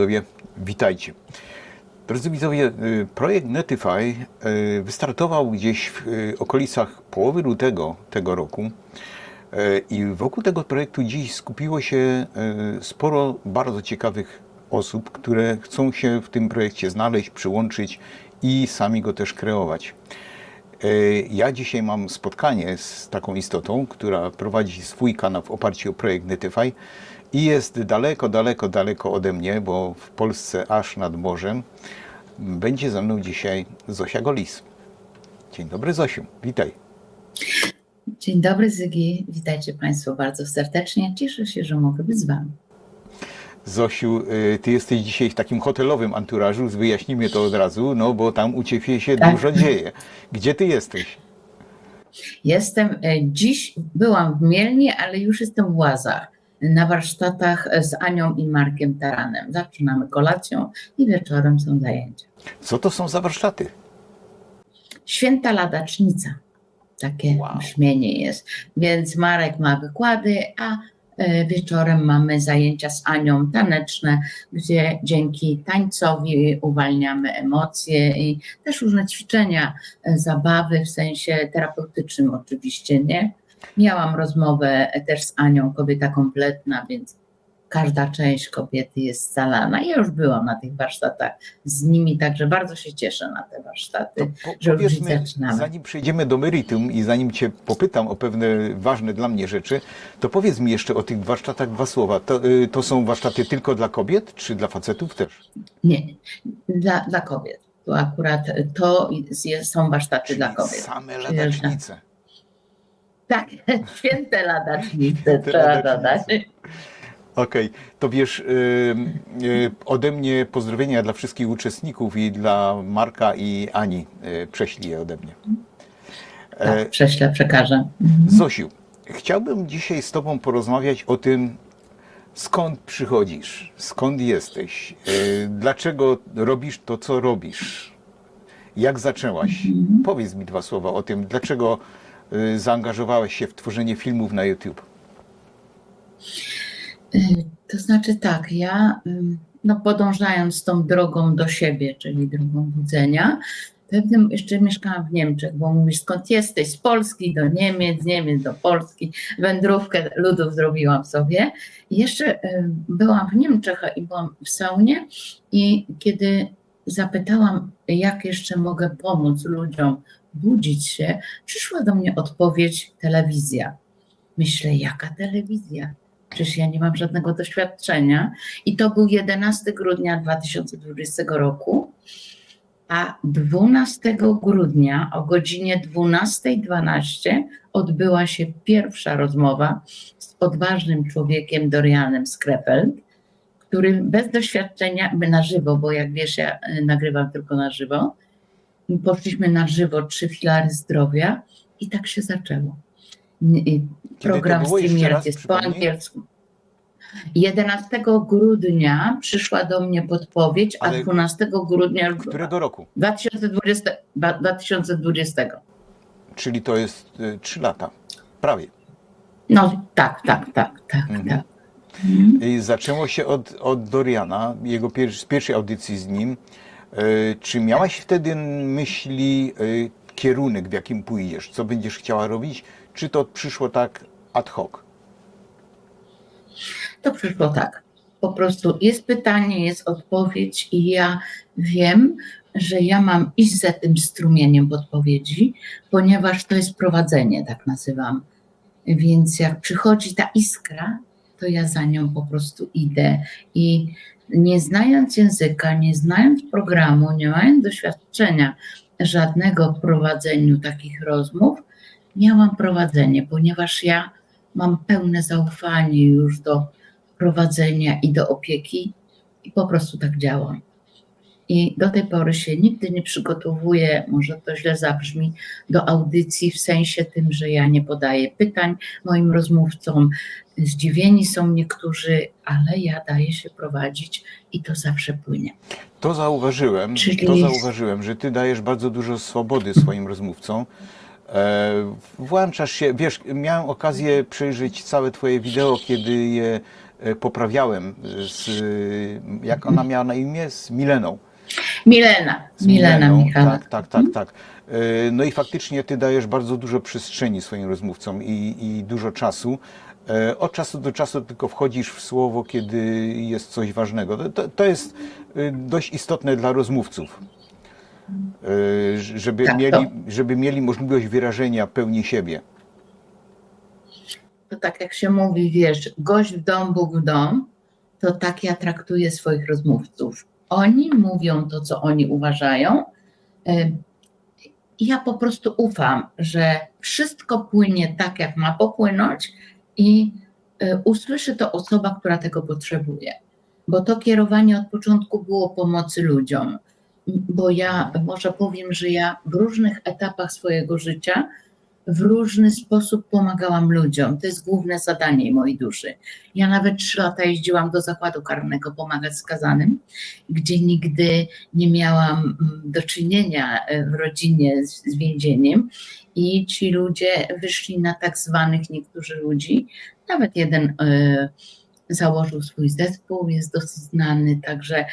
Widzowie, witajcie. Drodzy widzowie, y, projekt Netify y, wystartował gdzieś w y, okolicach połowy lutego tego roku i wokół tego projektu dziś skupiło się sporo bardzo ciekawych osób, które chcą się w tym projekcie znaleźć, przyłączyć i sami go też kreować. Ja dzisiaj mam spotkanie z taką istotą, która prowadzi swój kanał w oparciu o projekt Netify i jest daleko, daleko, daleko ode mnie, bo w Polsce aż nad morzem. Będzie ze mną dzisiaj Zosia Golis. Dzień dobry Zosiu, witaj. Dzień dobry Zygi, witajcie Państwo bardzo serdecznie. Cieszę się, że mogę być z Wami. Zosiu, y, ty jesteś dzisiaj w takim hotelowym anturażu, wyjaśnijmy to od razu, no bo tam u ciebie się Tak. dużo dzieje. Gdzie ty jesteś? Jestem, e, dziś byłam w Mielnie, ale już jestem w Łazach na warsztatach z Anią i Markiem Taranem. Zaczynamy kolacją i wieczorem są zajęcia. Co to są za warsztaty? Święta Ladacznica, takie Wow. brzmienie jest. Więc Marek ma wykłady, a e, wieczorem mamy zajęcia z Anią taneczne, gdzie dzięki tańcowi uwalniamy emocje i też różne ćwiczenia, e, zabawy w sensie terapeutycznym oczywiście, nie? Miałam rozmowę też z Anią, kobieta kompletna, więc każda część kobiety jest scalana. Ja już byłam na tych warsztatach z nimi, także bardzo się cieszę na te warsztaty. Po, że już zaczynamy. zanim przejdziemy do meritum i zanim cię popytam o pewne ważne dla mnie rzeczy, to powiedz mi jeszcze o tych warsztatach dwa słowa. To, y, to są warsztaty tylko dla kobiet, czy dla facetów też? Nie, dla, dla kobiet. To akurat to jest, są warsztaty dla kobiet. Same Czyli ladacznice. Tak, święte ladacznice trzeba dodać. Okej, to wiesz, y, y, ode mnie pozdrowienia dla wszystkich uczestników i dla Marka i Ani. Y, prześlij je ode mnie. E, Tak, prześlę, przekażę. Mhm. Zosiu, chciałbym dzisiaj z Tobą porozmawiać o tym, skąd przychodzisz, skąd jesteś, dlaczego robisz to, co robisz, jak zaczęłaś. Mhm. Powiedz mi dwa słowa o tym, dlaczego zaangażowałeś się w tworzenie filmów na YouTube. Y, To znaczy tak, ja ym, no podążając tą drogą do siebie, czyli drogą budzenia, pewnym jeszcze mieszkałam w Niemczech, bo mówisz skąd jesteś, z Polski do Niemiec, z Niemiec do Polski, wędrówkę ludów zrobiłam sobie. I jeszcze byłam w Niemczech i byłam w saunie i kiedy zapytałam, jak jeszcze mogę pomóc ludziom budzić się, przyszła do mnie odpowiedź telewizja. Myślę, jaka telewizja? Przecież ja nie mam żadnego doświadczenia. I to był 11 grudnia 2020 roku, a 12 grudnia o godzinie 12.12 odbyła się pierwsza rozmowa z odważnym człowiekiem Dorianem Skrefeld, który bez doświadczenia, na żywo, bo jak wiesz, ja y, nagrywam tylko na żywo, poszliśmy na żywo trzy filary zdrowia i tak się zaczęło. Program StreamYard jest po angielsku. 11 grudnia przyszła do mnie podpowiedź, a Ale 12 grudnia. Którego roku? 2020, ba- 2020. Czyli to jest y, trzy lata, prawie. No tak, tak, tak, tak, Mhm. tak. I zaczęło się od, od Doriana, jego pier, z pierwszej audycji z nim. Y, Czy miałaś wtedy myśli y, kierunek, w jakim pójdziesz, co będziesz chciała robić, czy to przyszło tak ad hoc? To przyszło tak. Po prostu jest pytanie, jest odpowiedź i ja wiem, że ja mam iść za tym strumieniem podpowiedzi, ponieważ to jest prowadzenie, tak nazywam. Więc jak przychodzi ta iskra, to ja za nią po prostu idę i nie znając języka, nie znając programu, nie mając doświadczenia żadnego w prowadzeniu takich rozmów, miałam prowadzenie, ponieważ ja mam pełne zaufanie już do prowadzenia i do opieki i po prostu tak działam. I do tej pory się nigdy nie przygotowuję, może to źle zabrzmi, do audycji w sensie tym, że ja nie podaję pytań moim rozmówcom. Zdziwieni są niektórzy, ale ja daję się prowadzić i to zawsze płynie. To zauważyłem, Czyli- to zauważyłem, że ty dajesz bardzo dużo swobody swoim rozmówcom. E, włączasz się, wiesz, miałem okazję przejrzeć całe twoje wideo, kiedy je e, poprawiałem z, e, jak ona miała na imię, z Mileną. Milena, Z Milena Mileną, Michała. Tak, tak, tak, tak. E, No i faktycznie ty dajesz bardzo dużo przestrzeni swoim rozmówcom i, i dużo czasu. E, Od czasu do czasu tylko wchodzisz w słowo, kiedy jest coś ważnego. To- To, jest e, dość istotne dla rozmówców. Żeby, Tak, mieli, żeby mieli możliwość wyrażenia pełni siebie. to tak jak się mówi, wiesz, gość w dom, Bóg w dom, to tak ja traktuję swoich rozmówców. Oni mówią to, co oni uważają. i Ja po prostu ufam, że wszystko płynie tak, jak ma popłynąć i y, usłyszy to osoba, która tego potrzebuje. Bo to kierowanie od początku było pomocy ludziom. Bo ja może powiem, że ja w różnych etapach swojego życia w różny sposób pomagałam ludziom. To jest główne zadanie mojej duszy. Ja nawet trzy lata jeździłam do zakładu karnego pomagać skazanym, gdzie nigdy nie miałam mm, do czynienia e, w rodzinie z, z więzieniem. I ci ludzie wyszli na tak zwanych niektórzy ludzi. Nawet jeden e, założył swój zespół, jest dosyć znany, także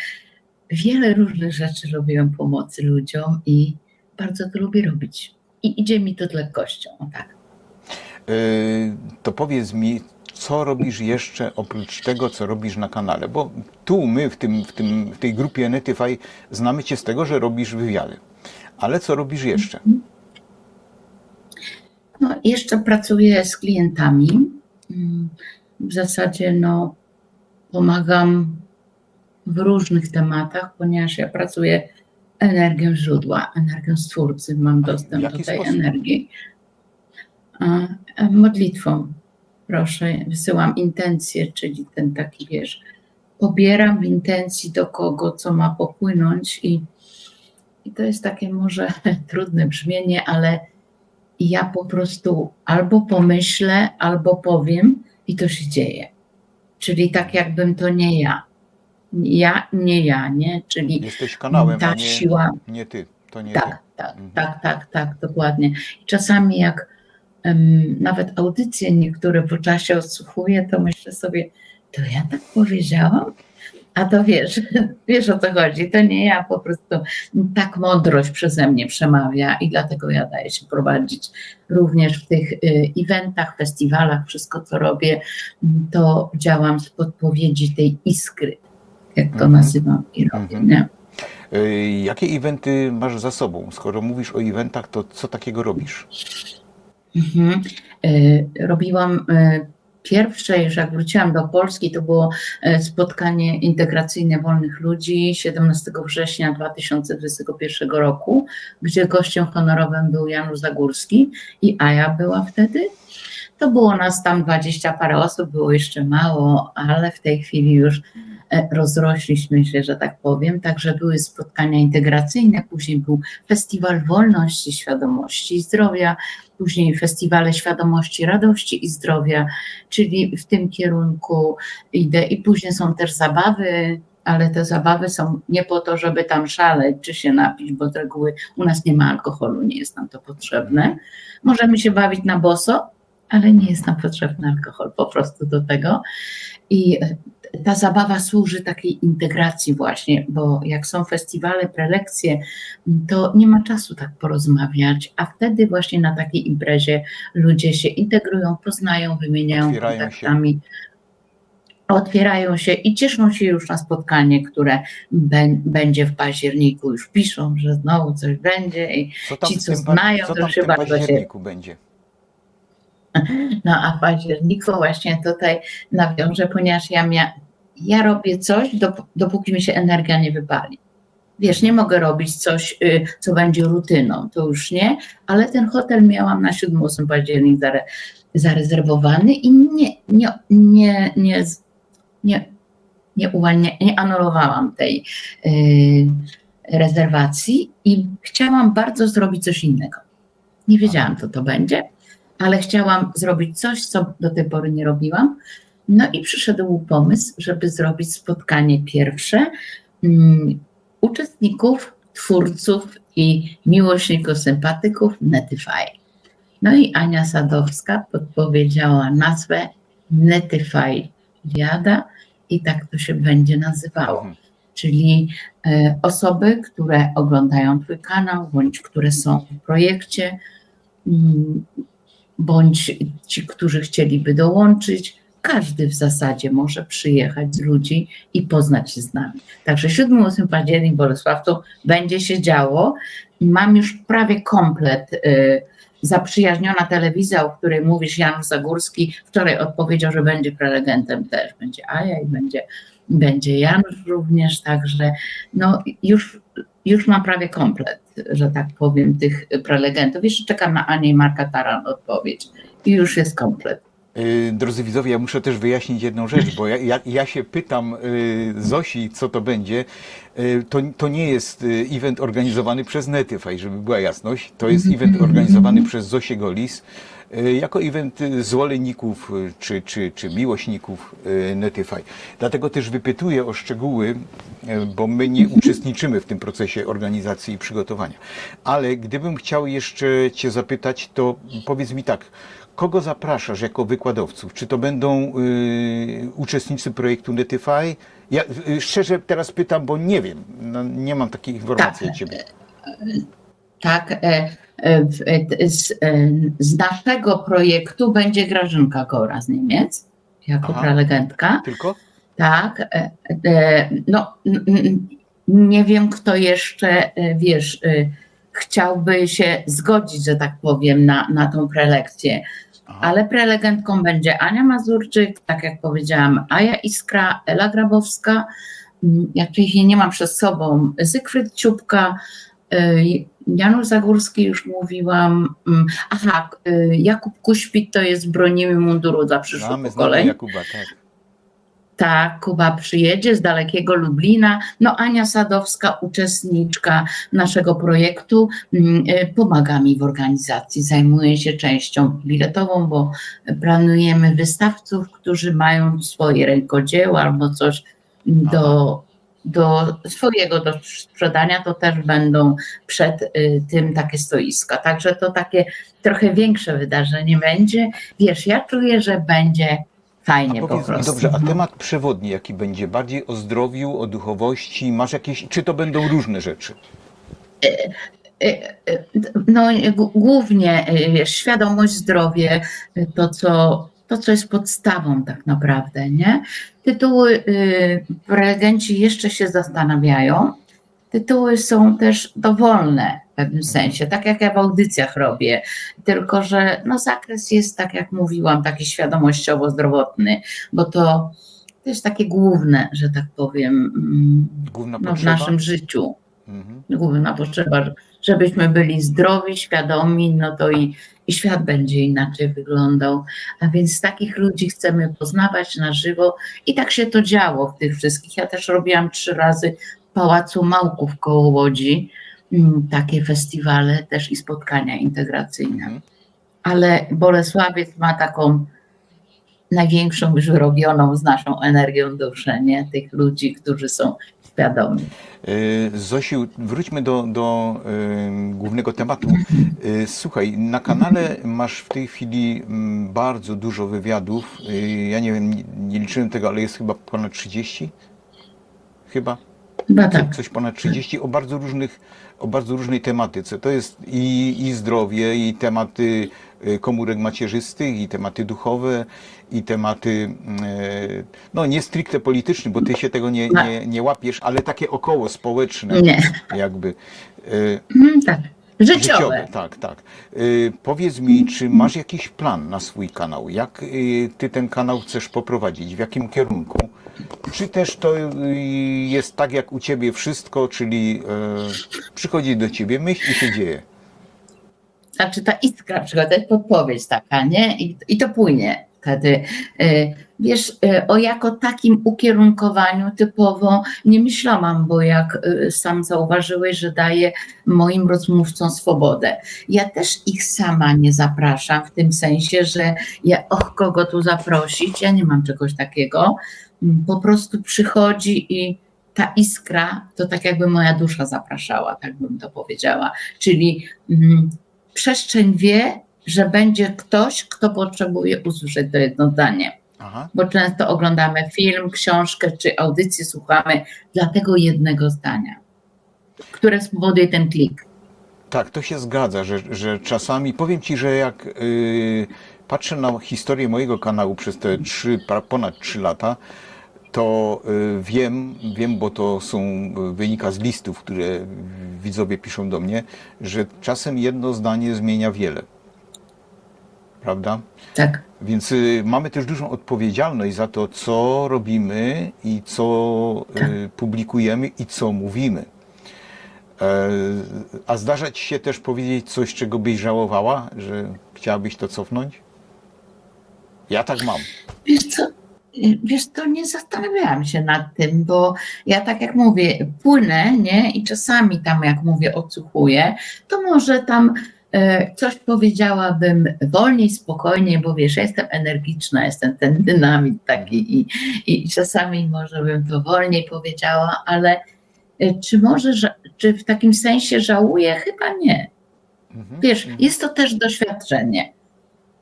wiele różnych rzeczy robiłam pomocy ludziom i bardzo to lubię robić. I idzie mi to z lekkością, tak. E, To powiedz mi, co robisz jeszcze oprócz tego, co robisz na kanale? Bo tu my w, tym, w, tym, w tej grupie Netify znamy Cię z tego, że robisz wywiady. Ale co robisz jeszcze? No, jeszcze pracuję z klientami. Mm, W zasadzie no, pomagam w różnych tematach, ponieważ ja pracuję energią źródła, energią stwórcy, mam dostęp do tej sposób? energii. Modlitwą, proszę, wysyłam intencję, czyli ten taki, wiesz, pobieram w intencji do kogo, co ma popłynąć i, i to jest takie może trudne brzmienie, ale ja po prostu albo pomyślę, albo powiem i to się dzieje. Czyli tak jakbym to nie ja. Ja, nie ja, nie? Czyli Jesteś kanałem, ta nie, siła, nie Ty. To nie tak, tak, Mhm. tak, tak, tak, dokładnie. I czasami jak em, nawet audycje niektóre po czasie odsłuchuję, to myślę sobie, to ja tak powiedziałam? A to wiesz, wiesz o co chodzi, to nie ja, po prostu tak mądrość przeze mnie przemawia i dlatego ja daję się prowadzić również w tych y, eventach, festiwalach, wszystko co robię, to działam z podpowiedzi tej iskry, jak to Mhm. nazywam i robię, Mhm. nie? Y, Jakie eventy masz za sobą? Skoro mówisz o eventach, to co takiego robisz? Mhm. Y, Robiłam y, pierwsze, już jak wróciłam do Polski, to było spotkanie integracyjne wolnych ludzi 17 września 2021 roku, gdzie gościem honorowym był Janusz Zagórski i Aja była wtedy. To było nas tam 20 parę osób, było jeszcze mało, ale w tej chwili już rozrośliśmy się, że tak powiem. Także były spotkania integracyjne, później był Festiwal Wolności, Świadomości i Zdrowia, później Festiwale Świadomości, Radości i Zdrowia, czyli w tym kierunku idę. I później są też zabawy, ale te zabawy są nie po to, żeby tam szaleć czy się napić, bo z reguły u nas nie ma alkoholu, nie jest nam to potrzebne. Możemy się bawić na boso, ale nie jest nam potrzebny alkohol po prostu do tego. I e, ta zabawa służy takiej integracji właśnie, bo jak są festiwale, prelekcje, to nie ma czasu tak porozmawiać, a wtedy właśnie na takiej imprezie ludzie się integrują, poznają, wymieniają Otwierają się. kontaktami. Otwierają się i cieszą się już na spotkanie, które bę- będzie w październiku. Już piszą, że znowu coś będzie i Co Ci, co znają, to w się bardzo się- będzie? No a w październiku właśnie tutaj nawiążę, ponieważ ja, mia, ja robię coś, dop, dopóki mi się energia nie wypali. Wiesz, nie mogę robić coś, y, co będzie rutyną, to już nie, ale ten hotel miałam na 7-8 październik zare, zarezerwowany i nie, nie, nie, nie, nie, nie, uwalnia, nie anulowałam tej y, rezerwacji i chciałam bardzo zrobić coś innego. Nie wiedziałam, co to będzie, ale chciałam zrobić coś, co do tej pory nie robiłam. No i przyszedł pomysł, żeby zrobić spotkanie pierwsze mm, uczestników, twórców i miłośników, sympatyków Netify. No i Ania Sadowska podpowiedziała nazwę Netify Iliada i tak to się będzie nazywało. Mhm. Czyli e, osoby, które oglądają Twój kanał, bądź które są w projekcie, mm, bądź ci, którzy chcieliby dołączyć. Każdy w zasadzie może przyjechać z ludzi i poznać się z nami. Także 7-8 październik w Bolesławcu będzie się działo. Mam już prawie komplet y, zaprzyjaźniona telewizja, o której mówisz, Janusz Zagórski, wczoraj odpowiedział, że będzie prelegentem też. Będzie Aja i będzie, będzie Janusz również, także no już, już mam prawie komplet, że tak powiem, tych prelegentów. Jeszcze czekam na Anię Marka Taran odpowiedź i już jest komplet. Y, Drodzy widzowie, ja muszę też wyjaśnić jedną rzecz, bo ja, ja, ja się pytam y, Zosi, co to będzie. Y, To, to nie jest event organizowany przez Netify, żeby była jasność. To jest event organizowany przez Zosię Golis jako event zwolenników czy, czy, czy miłośników Netify. Dlatego też wypytuję o szczegóły, bo my nie uczestniczymy w tym procesie organizacji i przygotowania. Ale gdybym chciał jeszcze Cię zapytać, to powiedz mi tak, Kogo zapraszasz jako wykładowców? Czy to będą y, uczestnicy projektu Netify? Ja y, szczerze teraz pytam, bo nie wiem. No, nie mam takich informacji Tak. od Ciebie. Tak, e, e, e, z, e, z naszego projektu będzie Grażynka Gora z Niemiec, jako Aha. prelegentka. Tylko? Tak, e, e, no nie wiem kto jeszcze, e, wiesz, chciałby się zgodzić, że tak powiem, na, na tą prelekcję, Aha. ale prelegentką będzie Ania Mazurczyk, tak jak powiedziałam, Aja Iskra, Ela Grabowska, ja wcześniej nie mam przed sobą, Zygfryd Ciupka, Janusz Zagórski już mówiłam, aha, Jakub Kuśpit to jest Bronimy Munduru dla przyszłych Znamy, znamy pokoleń. Jakuba, tak. Tak, Kuba przyjedzie z dalekiego Lublina. No Ania Sadowska, uczestniczka naszego projektu, mm, y, pomaga mi w organizacji, zajmuje się częścią biletową, bo planujemy wystawców, którzy mają swoje rękodzieło albo coś do, do swojego do sprzedania, to też będą przed y, tym takie stoiska. Także to takie trochę większe wydarzenie będzie. Wiesz, ja czuję, że będzie fajnie po mi, prostu. dobrze, a temat przewodni jaki będzie? Bardziej o zdrowiu, o duchowości? Masz jakieś, czy to będą różne rzeczy? No, g- głównie y, wiesz, świadomość, zdrowie, to co, to, co jest podstawą tak naprawdę, nie? Tytuły y, prelegenci jeszcze się zastanawiają. Tytuły są też dowolne pewnym sensie, tak jak ja w audycjach robię, tylko że no, zakres jest, tak jak mówiłam, taki świadomościowo-zdrowotny, bo to, to jest takie główne, że tak powiem, mm, no, w naszym życiu Mhm. główna potrzeba, żebyśmy byli zdrowi, świadomi, no to i, i świat będzie inaczej wyglądał. A więc takich ludzi chcemy poznawać na żywo i tak się to działo w tych wszystkich. Ja też robiłam trzy razy w Pałacu Małków koło Łodzi takie festiwale też i spotkania integracyjne. Mhm. Ale Bolesławiec ma taką największą już wyrobioną z naszą energią duszę, nie? Tych ludzi, którzy są świadomi. Y, Zosiu, wróćmy do, do y, głównego tematu. Y, Słuchaj, na kanale masz w tej chwili mm, bardzo dużo wywiadów. Ja nie wiem, nie liczyłem tego, ale jest chyba ponad 30? Chyba? Chyba tak. Coś ponad 30 o bardzo różnych, o bardzo różnej tematyce. To jest i, i zdrowie, i tematy y, komórek macierzystych, i tematy duchowe, i tematy, y, no nie stricte polityczne, bo ty się tego nie, nie, nie łapiesz, ale takie około społeczne Nie. jakby. y, Mhm, tak. Życiowe. tak, tak. Y, powiedz mi, czy masz jakiś plan na swój kanał? Jak ty ten kanał chcesz poprowadzić? W jakim kierunku? Czy też to jest tak jak u ciebie wszystko, czyli y, przychodzi do ciebie myśl i się dzieje? Znaczy ta iskra przychodzi, to jest podpowiedź taka, nie? I, i to płynie wtedy. Y, Wiesz, y, o jako takim ukierunkowaniu typowo nie myślałam, bo jak sam zauważyłeś, że daję moim rozmówcom swobodę. Ja też ich sama nie zapraszam w tym sensie, że ja, och, kogo tu zaprosić, ja nie mam czegoś takiego. Po prostu przychodzi i ta iskra to tak jakby moja dusza zapraszała, tak bym to powiedziała. Czyli mm, przestrzeń wie, że będzie ktoś, kto potrzebuje usłyszeć to jedno zdanie. Aha. bo często oglądamy film, książkę czy audycję słuchamy dla tego jednego zdania, które spowoduje ten klik. Tak, to się zgadza, że, że czasami powiem ci, że jak y, patrzę na historię mojego kanału przez te trzy, ponad 3 lata, to y, wiem, wiem, bo to są y, wynika z listów, które widzowie piszą do mnie, że czasem jedno zdanie zmienia wiele. Prawda? Tak. Więc y, mamy też dużą odpowiedzialność za to, co robimy i co y, publikujemy i co mówimy. E, a zdarza ci się też powiedzieć coś, czego byś żałowała, że chciałabyś to cofnąć? Ja tak mam. Wiesz co, wiesz to nie zastanawiałam się nad tym, bo ja tak jak mówię, płynę, nie? I czasami tam jak mówię, odsłuchuję, to może tam e, coś powiedziałabym wolniej, spokojniej, bo wiesz, ja jestem energiczna, jestem ten dynamit taki i, i czasami może bym to wolniej powiedziała, ale e, czy może, czy w takim sensie żałuję? Chyba nie. Mhm. Wiesz, Mhm. jest to też doświadczenie.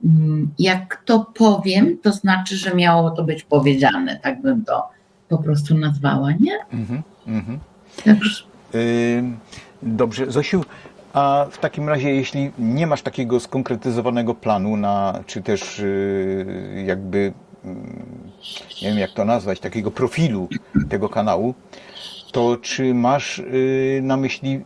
Mm, Jak to powiem, to znaczy, że miało to być powiedziane, tak bym to po prostu nazwała, nie? Mhm. Mhm. Także Ym, Dobrze, Zosiu, a w takim razie, jeśli nie masz takiego skonkretyzowanego planu na, czy też y, jakby, mm, nie wiem jak to nazwać, takiego profilu tego kanału, to czy masz y, na myśli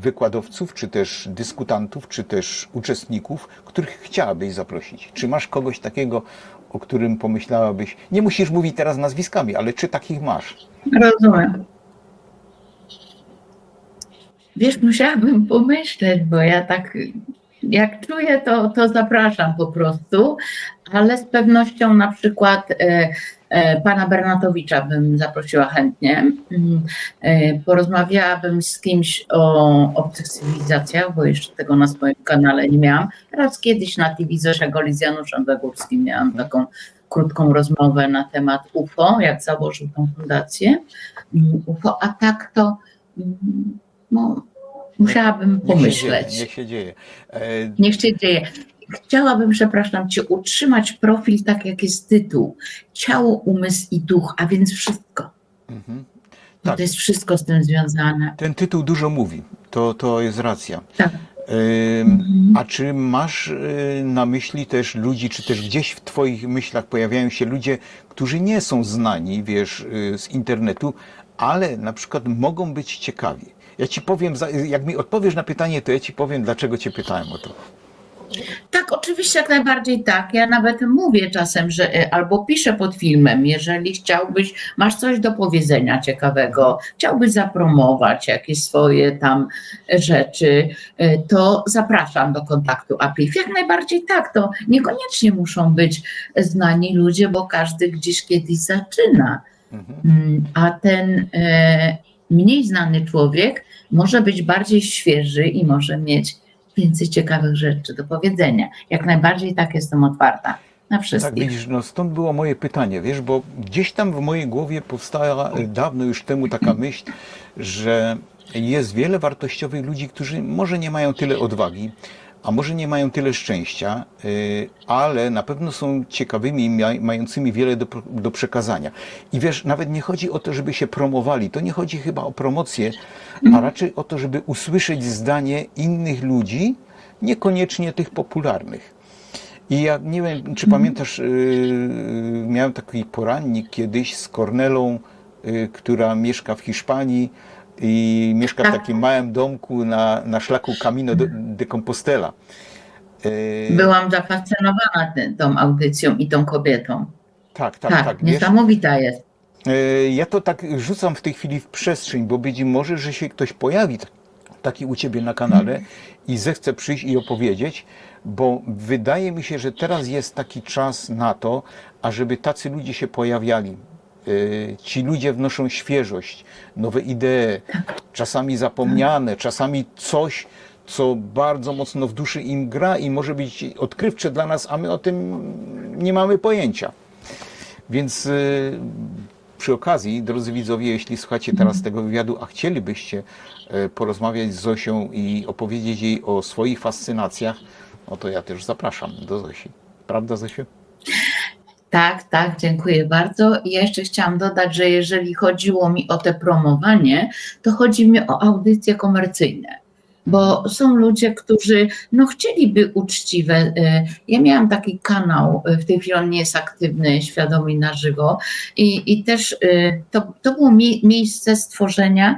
wykładowców, czy też dyskutantów, czy też uczestników, których chciałabyś zaprosić? Czy masz kogoś takiego, o którym pomyślałabyś? Nie musisz mówić teraz nazwiskami, ale czy takich masz? rozumiem. Wiesz, musiałabym pomyśleć, bo ja tak, jak czuję, to, to zapraszam po prostu, ale z pewnością na przykład e, pana Bernatowicza bym zaprosiła chętnie. Mm, e, Porozmawiałabym z kimś o obcych cywilizacjach, bo jeszcze tego na swoim kanale nie miałam. Raz kiedyś na TV z Januszem Wegórskim miałam taką krótką rozmowę na temat UFO, jak założył tą fundację mm, UFO, a tak to mm, no, musiałabym pomyśleć. niech się dzieje. E, Niech się dzieje. Chciałabym, przepraszam cię, utrzymać profil tak, jak jest tytuł. Ciało, umysł i duch, a więc wszystko. mhm. Tak. To jest wszystko z tym związane. Ten tytuł dużo mówi, to, to jest racja. Tak. Mhm. A czy masz y, na myśli też ludzi, czy też gdzieś w Twoich myślach pojawiają się ludzie, którzy nie są znani, wiesz, y, z internetu, ale na przykład mogą być ciekawi? Ja Ci powiem, jak mi odpowiesz na pytanie, to ja Ci powiem, dlaczego Cię pytałem o to. Tak, oczywiście, jak najbardziej tak. Ja nawet mówię czasem, że e, albo piszę pod filmem, jeżeli chciałbyś, masz coś do powiedzenia ciekawego, chciałbyś zapromować jakieś swoje tam rzeczy, e, to zapraszam do kontaktu APIF. Jak najbardziej tak, to niekoniecznie muszą być znani ludzie, bo każdy gdzieś kiedyś zaczyna. Mhm. Mm, A ten e, mniej znany człowiek może być bardziej świeży i może mieć więcej ciekawych rzeczy do powiedzenia. Jak najbardziej tak jestem otwarta na Tak, wszystkich. widzisz, no stąd było moje pytanie, wiesz, bo gdzieś tam w mojej głowie powstała dawno już temu taka myśl, że jest wiele wartościowych ludzi, którzy może nie mają tyle odwagi, a może nie mają tyle szczęścia, y, ale na pewno są ciekawymi mającymi wiele do, do przekazania. I wiesz, nawet nie chodzi o to, żeby się promowali, to nie chodzi chyba o promocję, a raczej o to, żeby usłyszeć zdanie innych ludzi, niekoniecznie tych popularnych. I ja nie wiem, czy pamiętasz, yy, miałem taki porannik kiedyś z Kornelą, yy, która mieszka w Hiszpanii i mieszka w Tak. takim małym domku na, na szlaku Camino de, Compostela. Yy, Byłam zafascynowana tą audycją i tą kobietą. tak, tak, Tak, tak. wiesz, niesamowita jest. E, Ja to tak rzucam w tej chwili w przestrzeń, bo być może, że się ktoś pojawi taki u ciebie na kanale i zechce przyjść i opowiedzieć, bo wydaje mi się, że teraz jest taki czas na to, ażeby tacy ludzie się pojawiali. E, Ci ludzie wnoszą świeżość, nowe idee, czasami zapomniane, czasami coś, co bardzo mocno w duszy im gra i może być odkrywcze dla nas, a my o tym nie mamy pojęcia. Więc y, przy okazji, drodzy widzowie, jeśli słuchacie teraz tego wywiadu, a chcielibyście y, porozmawiać z Zosią i opowiedzieć jej o swoich fascynacjach, no to ja też zapraszam do Zosi. Prawda, Zosiu? Tak, tak, dziękuję bardzo. I ja jeszcze chciałam dodać, że jeżeli chodziło mi o te promowanie, to chodzi mi o audycje komercyjne. Bo są ludzie, którzy no, chcieliby uczciwe. y, Ja miałam taki kanał, y, w tej chwili on nie jest aktywny, świadomi na żywo, i, i też y, to, to było mie- miejsce stworzenia,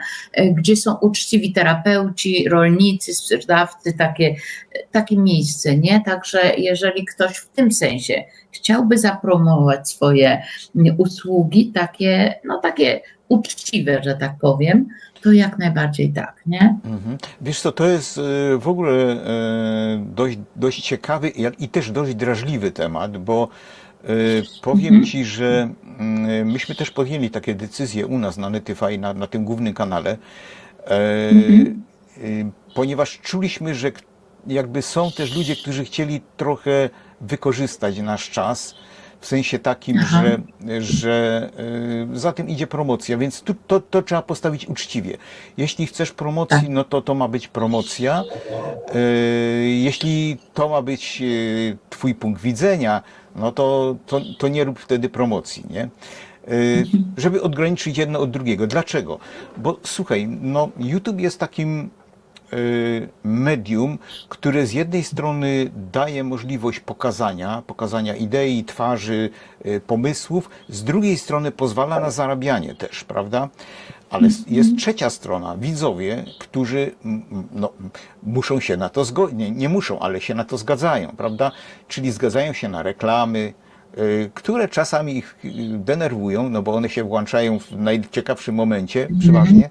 gdzie są uczciwi terapeuci, rolnicy, sprzedawcy, takie, takie miejsce, nie? Także jeżeli ktoś w tym sensie chciałby zapromować swoje usługi, takie, no takie uczciwe, że tak powiem, to jak najbardziej tak, nie? Mhm. Wiesz co, to jest e, w ogóle e, dość, dość ciekawy i też dość drażliwy temat, bo e, powiem Mhm. Ci, że mm, myśmy też podjęli takie decyzje u nas na Netify, na, na tym głównym kanale, e, Mhm. ponieważ czuliśmy, że jakby są też ludzie, którzy chcieli trochę wykorzystać nasz czas, w sensie takim, Aha. że, że y, za tym idzie promocja, więc tu, to, to trzeba postawić uczciwie. Jeśli chcesz promocji, Tak. no to to ma być promocja. Y, Jeśli to ma być y, twój punkt widzenia, no to, to, to nie rób wtedy promocji, nie? Y, Żeby odgraniczyć jedno od drugiego. Dlaczego? Bo słuchaj, no YouTube jest takim medium, które z jednej strony daje możliwość pokazania, pokazania idei, twarzy, y, pomysłów, z drugiej strony pozwala na zarabianie też, prawda? Ale s- jest trzecia strona, widzowie, którzy no, muszą się na to zgodzić, nie, nie muszą, ale się na to zgadzają, prawda? Czyli zgadzają się na reklamy, y, które czasami ich y, denerwują, no bo one się włączają w najciekawszym momencie, przeważnie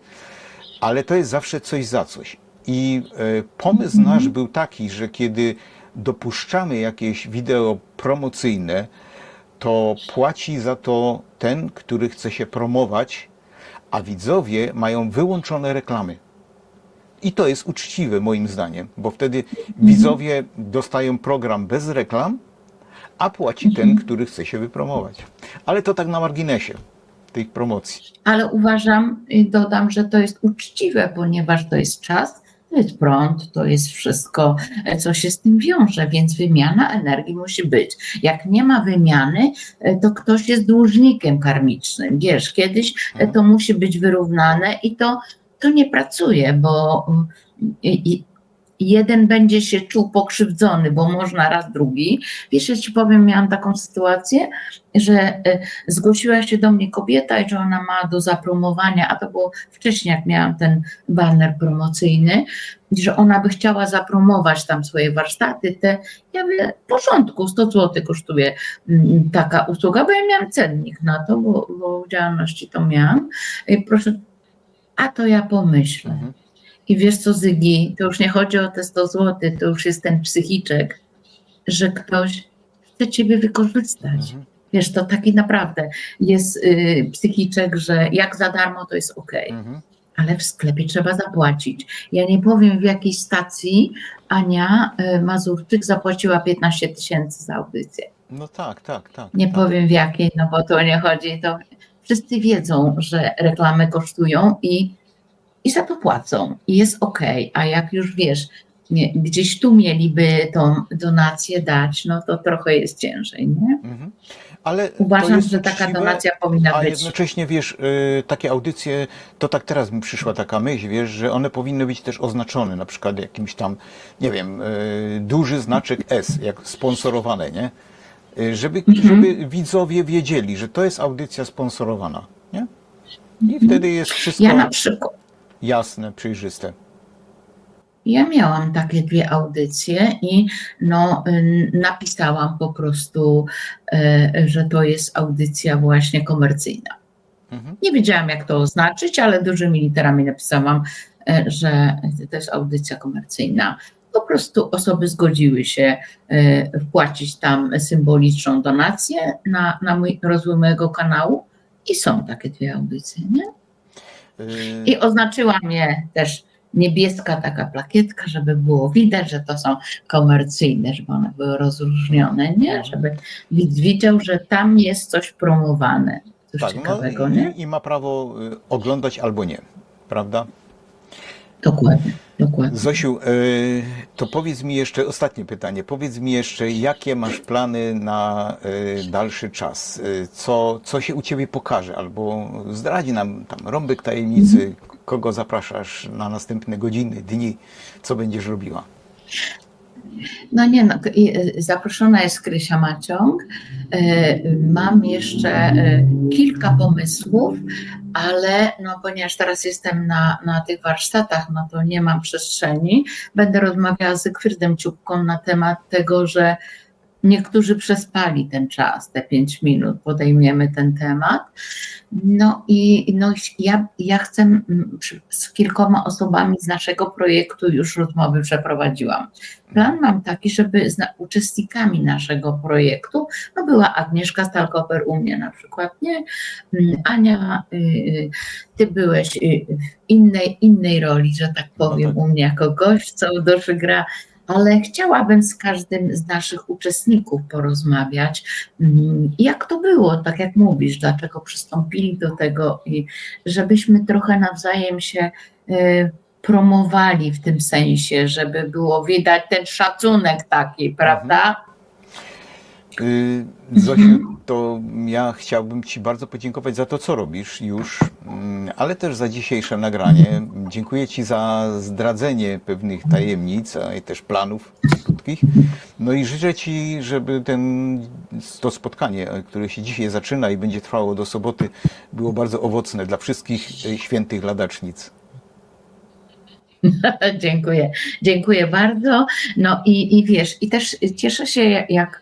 ale to jest zawsze coś za coś. I e, pomysł nasz był taki, że kiedy dopuszczamy jakieś wideo promocyjne, to płaci za to ten, który chce się promować, a widzowie mają wyłączone reklamy. I to jest uczciwe moim zdaniem, bo wtedy widzowie dostają program bez reklam, a płaci ten, który chce się wypromować. Ale to tak na marginesie tej promocji. Ale uważam i dodam, że to jest uczciwe, ponieważ to jest czas, to jest prąd, to jest wszystko, e, co się z tym wiąże, więc wymiana energii musi być. Jak nie ma wymiany, e, to ktoś jest dłużnikiem karmicznym. Wiesz, kiedyś e, to musi być wyrównane i to, to nie pracuje, bo mm, i, i, jeden będzie się czuł pokrzywdzony, bo można raz drugi. Wiesz, ja ci powiem, miałam taką sytuację, że e, zgłosiła się do mnie kobieta i że ona ma do zapromowania, a to było wcześniej, jak miałam ten banner promocyjny, że ona by chciała zapromować tam swoje warsztaty, te, ja mówię, w porządku, 100 zł kosztuje mm, taka usługa, bo ja miałam cennik na to, bo, bo działalności to miałam. I proszę, a to ja pomyślę. Mhm. I wiesz co, Zygi, to już nie chodzi o te 100 zł, to już jest ten psychiczek, że ktoś chce ciebie wykorzystać. Mhm. Wiesz, to taki naprawdę jest y, psychiczek, że jak za darmo to jest ok, Mhm. ale w sklepie trzeba zapłacić. Ja nie powiem w jakiej stacji Ania y, Mazurczyk zapłaciła 15 tysięcy za audycję. No tak, tak, tak. Nie tak. powiem w jakiej, no bo to nie chodzi, to wszyscy wiedzą, że reklamy kosztują i, i za to płacą i jest ok, a jak już wiesz, nie, gdzieś tu mieliby tą donację dać, no to trochę jest ciężej, nie? Mhm. Ale Uważam, że taka uczciwe, donacja powinna A być. jednocześnie wiesz, y, takie audycje, to tak teraz mi przyszła taka myśl, wiesz, że one powinny być też oznaczone, na przykład jakimś tam, nie wiem, y, duży znaczek S, jak sponsorowane, nie? Y, Żeby, Mhm. żeby widzowie wiedzieli, że to jest audycja sponsorowana, nie? I wtedy jest wszystko. Ja na przykład, jasne, przejrzyste. ja miałam takie dwie audycje i no, napisałam po prostu, y, że to jest audycja właśnie komercyjna. Mhm. Nie wiedziałam, jak to oznaczyć, ale dużymi literami napisałam, e, że to jest audycja komercyjna. Po prostu osoby zgodziły się e, wpłacić tam symboliczną donację na, na mój, rozwój mojego kanału i są takie dwie audycje. Nie? Y, I oznaczyła mnie też niebieska taka plakietka, żeby było widać, że to są komercyjne, żeby one były rozróżnione, nie? Żeby widz widział, że tam jest coś promowane, coś Tak, ciekawego, no nie? i, i ma prawo y, oglądać albo nie, prawda? Dokładnie, dokładnie. Zosiu, e, to powiedz mi jeszcze, ostatnie pytanie, powiedz mi jeszcze, jakie masz plany na e, dalszy czas? E, Co, co się u Ciebie pokaże? Albo zdradzi nam tam rąbek tajemnicy, kogo zapraszasz na następne godziny, dni, co będziesz robiła? No nie, no, y, zaproszona jest Krysia Maciąg. Y, Mam jeszcze y, kilka pomysłów, ale no, ponieważ teraz jestem na, na tych warsztatach, no to nie mam przestrzeni. Będę rozmawiała z Kwyrdą Ciupką na temat tego, że niektórzy przespali ten czas, te pięć minut, podejmiemy ten temat. No i no, ja, ja chcę mm, z kilkoma osobami z naszego projektu już rozmowy przeprowadziłam. Plan mam taki, żeby z uczestnikami naszego projektu, no była Agnieszka Stalkoper u mnie na przykład, nie? Mm, Ania, y, y, ty byłeś y, w innej, innej roli, że tak powiem, tak. u mnie jako gość, co duszy gra, ale chciałabym z każdym z naszych uczestników porozmawiać. Mm, Jak to było, tak jak mówisz, dlaczego przystąpili do tego i żebyśmy trochę nawzajem się y, promowali w tym sensie, żeby było widać ten szacunek taki, prawda? Y, Zosiu, to ja chciałbym Ci bardzo podziękować za to, co robisz już, mm, ale też za dzisiejsze nagranie. Dziękuję Ci za zdradzenie pewnych tajemnic, a też planów krótkich. No i życzę Ci, żeby ten, to spotkanie, które się dzisiaj zaczyna i będzie trwało do soboty, było bardzo owocne dla wszystkich e, świętych ladacznic. dziękuję, dziękuję bardzo. No i, i wiesz, i też cieszę się, jak,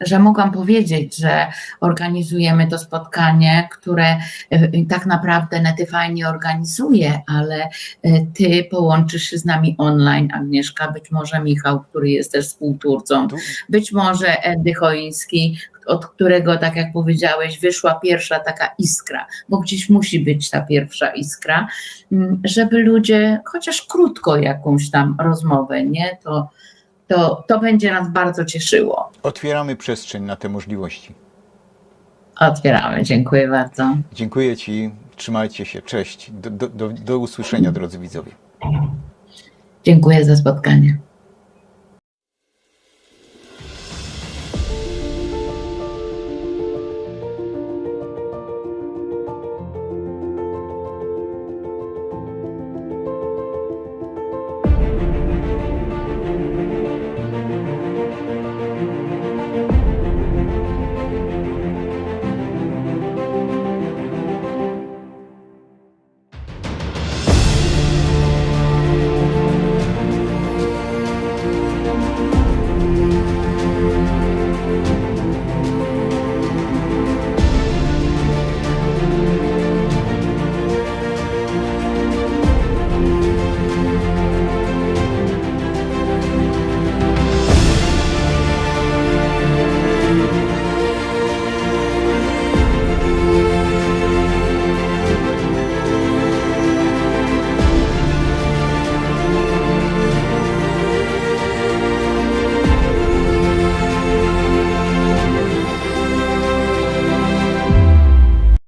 że mogłam powiedzieć, że organizujemy to spotkanie, które e, tak naprawdę Netyfy nie organizuje, ale e, ty połączysz się z nami online, Agnieszka, być może Michał, który jest też współtwórcą, być może Andy Choiński, od którego, tak jak powiedziałeś, wyszła pierwsza taka iskra, bo gdzieś musi być ta pierwsza iskra, mm, żeby ludzie chociaż krótko jakąś tam rozmowę, nie? To, to, to będzie nas bardzo cieszyło. otwieramy przestrzeń na te możliwości. Otwieramy. Dziękuję bardzo. Dziękuję Ci, trzymajcie się, cześć, do, do, do, do usłyszenia drodzy widzowie. Dziękuję za spotkanie.